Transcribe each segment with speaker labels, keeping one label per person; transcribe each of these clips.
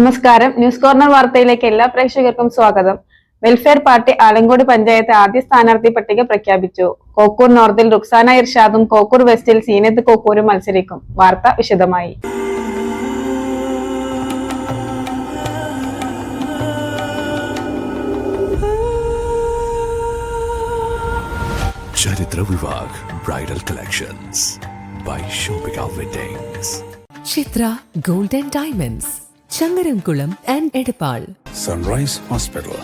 Speaker 1: നമസ്കാരം. News corner വാർത്തയിലേക്ക് എല്ലാ പ്രേക്ഷകർക്കും സ്വാഗതം. വെൽഫെയർ പാർട്ടി ആലങ്കോട് പഞ്ചായത്ത് ആദ്യ സ്ഥാനാർത്ഥി പട്ടിക പ്രഖ്യാപിച്ചു. കോക്കൂർ നോർത്തിൽ റുക്സാന ഇർഷാദും കോക്കൂർ വെസ്റ്റിൽ സീനത്ത് കോക്കൂരും മത്സരിക്കും. വാർത്ത വിശദമായി.
Speaker 2: ചരിത്ര Vivah bridal collections by Shoppika weddings
Speaker 3: Chithra golden diamonds. Changaramkulam and Edappal.
Speaker 4: Sunrise hospital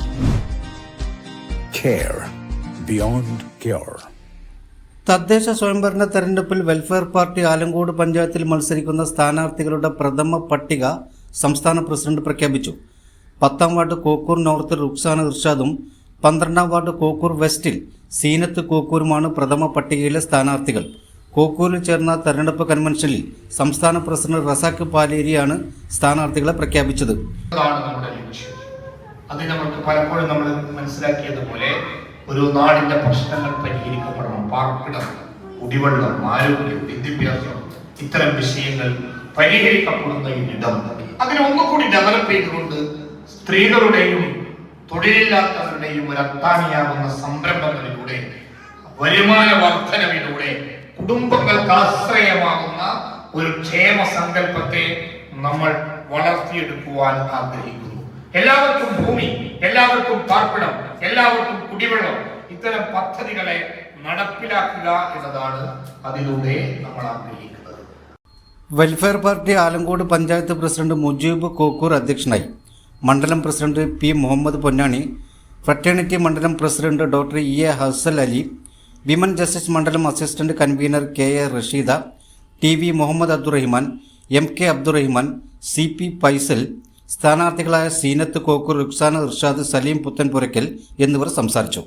Speaker 4: care beyond care
Speaker 5: തദ്ദേശ സ്വയംഭരണ തെരഞ്ഞെടുപ്പിൽ വെൽഫെയർ പാർട്ടി ആലങ്കോട് പഞ്ചായത്തിൽ മത്സരിക്കുന്ന സ്ഥാനാർത്ഥികളുടെ പ്രഥമ പട്ടിക സംസ്ഥാന പ്രസിഡന്റ് പ്രഖ്യാപിച്ചു. പത്താം വാർഡ് കോക്കൂർ നോർത്ത് റുക്സാന ഇർഷാദും പന്ത്രണ്ടാം വാർഡ് കോക്കൂർ വെസ്റ്റിൽ സീനത്ത് കോക്കൂരുമാണ് പ്രഥമ പട്ടികയിലെ സ്ഥാനാർത്ഥികൾ. കോക്കൂരിൽ ചേർന്ന തെരഞ്ഞെടുപ്പ് കൺവെൻഷനിൽ സംസ്ഥാന പ്രസിഡന്റ് റസാഖ് പാലേരിയാണ് സ്ഥാനാർത്ഥികളെ പ്രഖ്യാപിച്ചത്.
Speaker 6: അത് നമുക്ക് പലപ്പോഴും നമ്മൾ മനസ്സിലാക്കിയതുപോലെ ഒരു നാടിന്റെ പ്രശ്നങ്ങൾ പരിഹരിക്കപ്പെടണം. പാർപ്പിടം കുടിവെള്ളം ആരോഗ്യം വിദ്യാഭ്യാസം ഇത്തരം വിഷയങ്ങൾ പരിഹരിക്കപ്പെടുന്ന ഇടം. അതിനെ ഒന്നുകൂടി ഡെവലപ്പ് ചെയ്തുകൊണ്ട് സ്ത്രീകളുടെയും തൊഴിലില്ലാത്തവരുടെയും ഒരു അത്താണിയാകുന്ന സംരംഭങ്ങളിലൂടെ വരുമാന വർധനവിലൂടെ കുടുംബങ്ങൾക്ക് ആശ്രയമാകുന്ന ഒരു ക്ഷേമ സങ്കല്പത്തെ നമ്മൾ വളർത്തിയെടുക്കുവാൻ ആഗ്രഹിക്കുന്നു. എല്ലാവർക്കും ഭൂമി എല്ലാവർക്കും പാർപ്പിടം എല്ലാവർക്കും കുടിവെള്ളം ഇത്തരം പദ്ധതികളെ നടപ്പിലാക്കുക എന്നതാണ് അതിലൂടെ നമ്മൾ ആഗ്രഹിക്കുന്നത്.
Speaker 5: Welfare party Alamcode panchayat president Mujeeb Kokkur അധ്യക്ഷനായി. മണ്ഡലം president P Muhammad Ponnani fraternity മണ്ഡലം president doctor E A Hasal Ali women justice മണ്ഡലം assistant convener K A Rasheeda T V Muhammad Abdurahiman M K Abdurahiman C P Faisal സ്ഥാനാർത്ഥികളായ Zeenath Kokkur Ruksana Irshad Saleem Puthanpurakkal എന്നിവർ സംസാരിച്ചു.